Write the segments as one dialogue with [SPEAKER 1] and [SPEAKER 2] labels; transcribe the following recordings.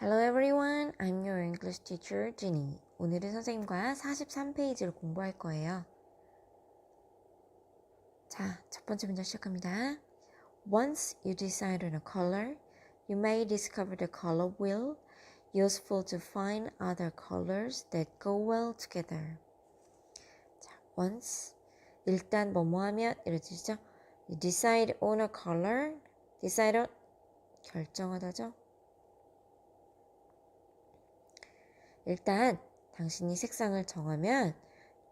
[SPEAKER 1] Hello everyone, I'm your English teacher, Jenny. 오늘은 선생님과 43페이지를 공부할 거예요. 자, 첫 번째 문장 시작합니다. Once you decide on a color, you may discover the color wheel, useful to find other colors that go well together. 자, once 일단 뭐뭐 하면 이런 뜻이죠. You decide on a color, decide on 결정하다죠. 일단 당신이 색상을 정하면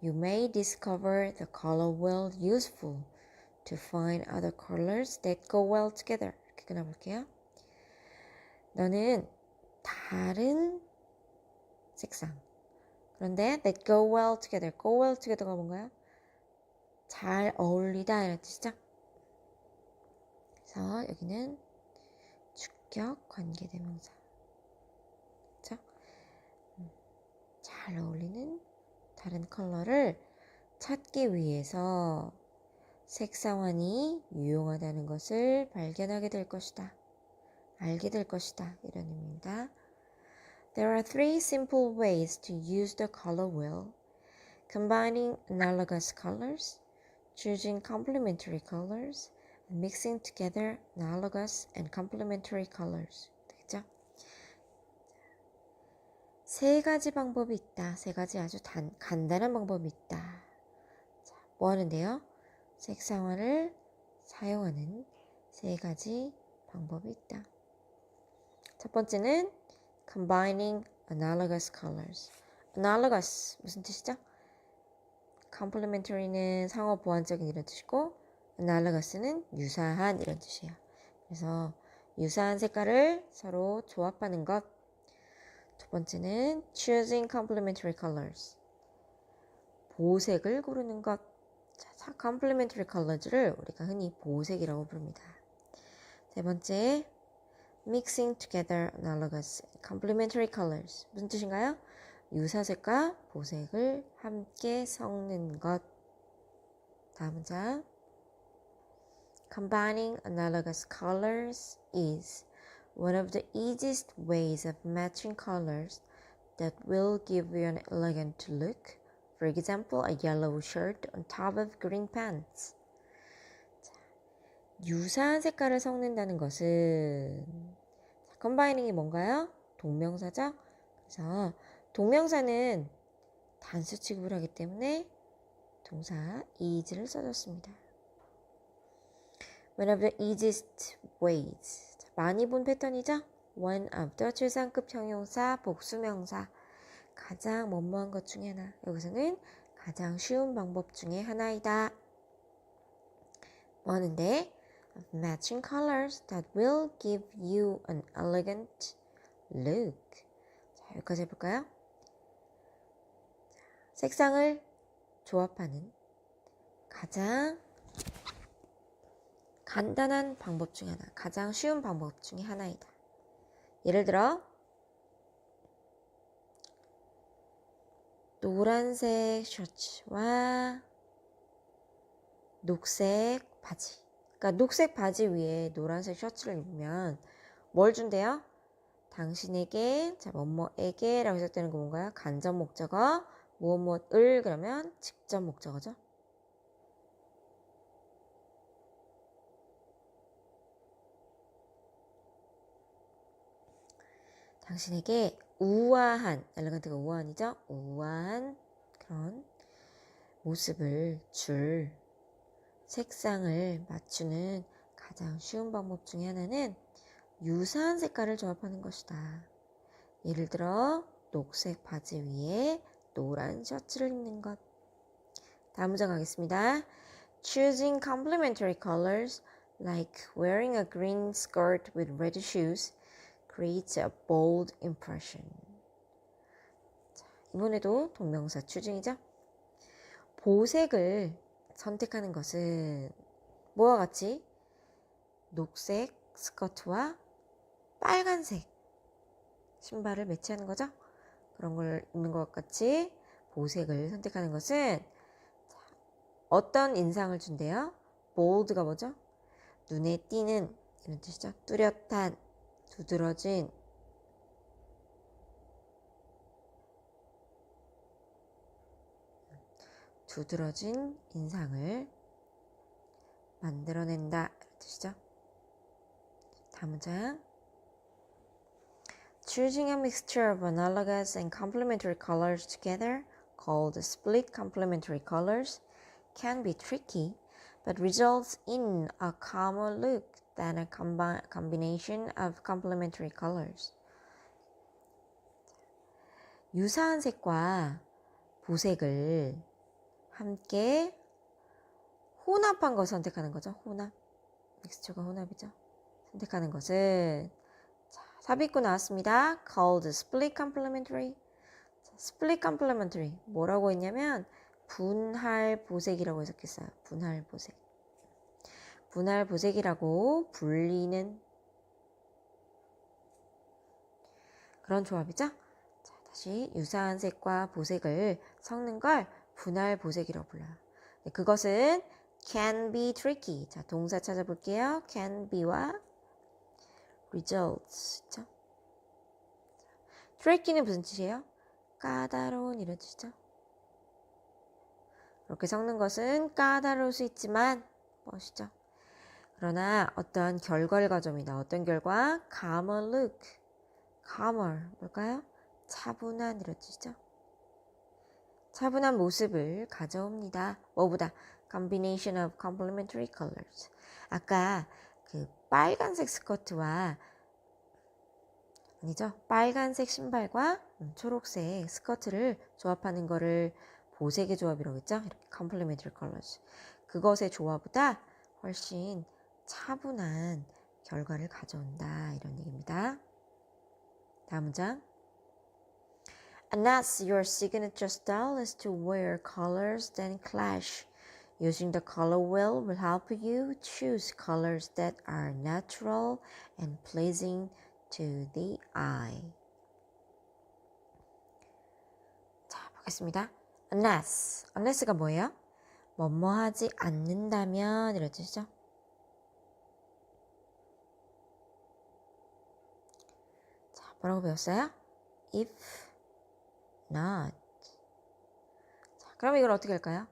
[SPEAKER 1] you may discover the color wheel useful to find other colors that go well together. 이렇게 끊어볼게요. 너는 다른 색상. 그런데 that go well together. go well together가 뭔가요? 잘 어울리다 이런 뜻이죠. 그래서 여기는 주격 관계대명사. 그렇죠? 잘 어울리는 다른 컬러를 찾기 위해서 색상환이 유용하다는 것을 발견하게 될 것이다. 알게 될 것이다. 이런 의미입니다. There are three simple ways to use the color wheel. Combining analogous colors, choosing complementary colors, and mixing together analogous and complementary colors. 되겠죠? 세 가지 방법이 있다. 세 가지 아주 단, 간단한 방법이 있다. 자, 뭐 하는데요? 색상화를 사용하는 세 가지 방법이 있다. 첫 번째는 combining analogous colors. analogous 무슨 뜻이죠? complementary는 상호 보완적인 이런 뜻이고 analogous는 유사한 이런 뜻이에요. 그래서 유사한 색깔을 서로 조합하는 것. 두 번째는 choosing complementary colors. 보색을 고르는 것. 자, complementary colors를 우리가 흔히 보색이라고 부릅니다. 세 번째, mixing together analogous complementary colors. 무슨 뜻인가요? 유사색과 보색을 함께 섞는 것. 다음 문장. Combining analogous colors is one of the easiest ways of matching colors that will give you an elegant look. For example, a yellow shirt on top of green pants. 자, 유사한 색깔을 섞는다는 것은 자, combining이 뭔가요? 동명사죠? 그래서 동명사는 단수 취급을 하기 때문에 동사 is를 써줬습니다. One of the easiest ways. 자, 많이 본 패턴이죠? One of the 최상급 형용사, 복수명사. 가장 뭐뭐한 것 중에 하나. 여기서는 가장 쉬운 방법 중에 하나이다. 뭐 하는데? Matching colors that will give you an elegant look. 자, 여기까지 해볼까요? 색상을 조합하는 가장 간단한 방법 중에 하나, 가장 쉬운 방법 중에 하나이다. 예를 들어, 노란색 셔츠와 녹색 바지. 그러니까 녹색 바지 위에 노란색 셔츠를 입으면 뭘 준대요? 당신에게, 자, 뭐뭐에게 라고 시작되는 거 뭔가요? 간접 목적어, 무엇 무엇을 그러면 직접 목적어죠. 당신에게 우아한, 엘레간트가 우아한이죠? 우아한 그런 모습을 줄 색상을 맞추는 가장 쉬운 방법 중에 하나는 유사한 색깔을 조합하는 것이다. 예를 들어, 녹색 바지 위에 노란 셔츠를 입는 것. 다음 문장 가겠습니다. Choosing complementary colors like wearing a green skirt with red shoes creates a bold impression. 자, 이번에도 동명사 추징이죠. 보색을 선택하는 것은 뭐와 같이 녹색 스커트와 빨간색 신발을 매치하는 거죠. 그런 걸 입는 것 같이 보색을 선택하는 것은 어떤 인상을 준대요? bold가 뭐죠? 눈에 띄는 이런 뜻이죠. 뚜렷한, 두드러진 두드러진 인상을 만들어낸다. 뜻이죠. 다음 장. Choosing a mixture of analogous and complementary colors together, called split complementary colors, can be tricky, but results in a common look than a combi- combination of complementary colors. 유사한 색과 보색을 함께 혼합한 걸 선택하는 거죠. 혼합. 믹스처가 혼합이죠. 선택하는 것은 자, 삽입구 나왔습니다. called split complementary. 자, split complementary 뭐라고 했냐면 분할 보색이라고 해석했어요. 분할 보색. 분할 보색이라고 불리는 그런 조합이죠. 자, 다시 유사한 색과 보색을 섞는 걸 분할 보색이라고 불러요. 네, 그것은 can be tricky. 자, 동사 찾아볼게요. can be와 results. 죠 tricky는 무슨 뜻이에요? 까다로운 이런 뜻이죠. 이렇게 섞는 것은 까다로울 수 있지만 멋이죠. 그러나 어떤 결과가점이다. 어떤 결과? calmer look. calmer 뭘까요? 차분한 이런 뜻이죠. 차분한 모습을 가져옵니다. 뭐보다 combination of complementary colors. 아까 그 빨간색 스커트와 아니죠. 빨간색 신발과 음, 초록색 스커트를 조합하는 거를 보색의 조합이라고 했죠. 이렇게 complementary colors. 그것의 조화보다 훨씬 차분한 결과를 가져온다. 이런 얘기입니다. 다음 문장. Unless your signature style is to wear colors that clash, using the color wheel will help you choose colors that are natural and pleasing to the eye. 자, 보겠습니다. Unless. Unless가 뭐예요? 뭐뭐 하지 않는다면 이런 뜻이죠. 뭐라고 배웠어요? If not. 자, 그럼 이걸 어떻게 할까요?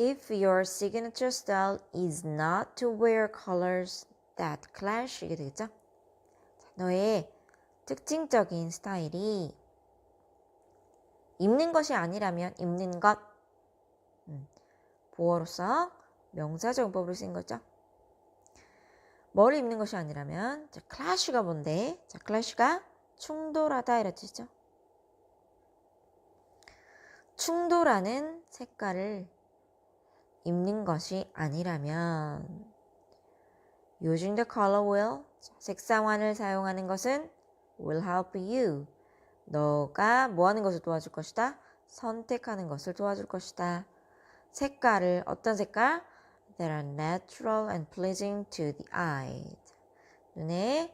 [SPEAKER 1] If your signature style is not to wear colors that clash 이게 되겠죠? 자, 너의 특징적인 스타일이 입는 것이 아니라면 입는 것 음, 보어로서 명사정법으로 쓰인 거죠. 뭘 입는 것이 아니라면 자, 클래시가 뭔데? 자, 클래시가 충돌하다 이런 뜻이죠. 충돌하는 색깔을 입는 것이 아니라면 using the color wheel 색상환을 사용하는 것은 will help you 너가 뭐 하는 것을 도와줄 것이다? 선택하는 것을 도와줄 것이다. 색깔을 어떤 색깔? That are natural and pleasing to the eye. 눈에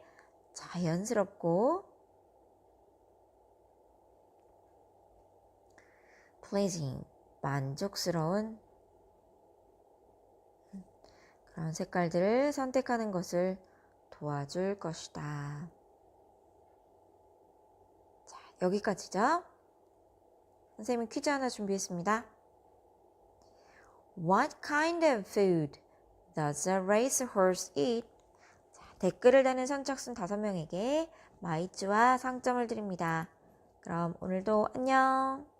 [SPEAKER 1] 자연스럽고 pleasing 만족스러운 그런 색깔들을 선택하는 것을 도와줄 것이다. 자, 여기까지죠. 선생님이 퀴즈 하나 준비했습니다. What kind of food does a racehorse eat? 자, 댓글을 다는 선착순 5명에게 마이쮸와 상점을 드립니다. 그럼 오늘도 안녕!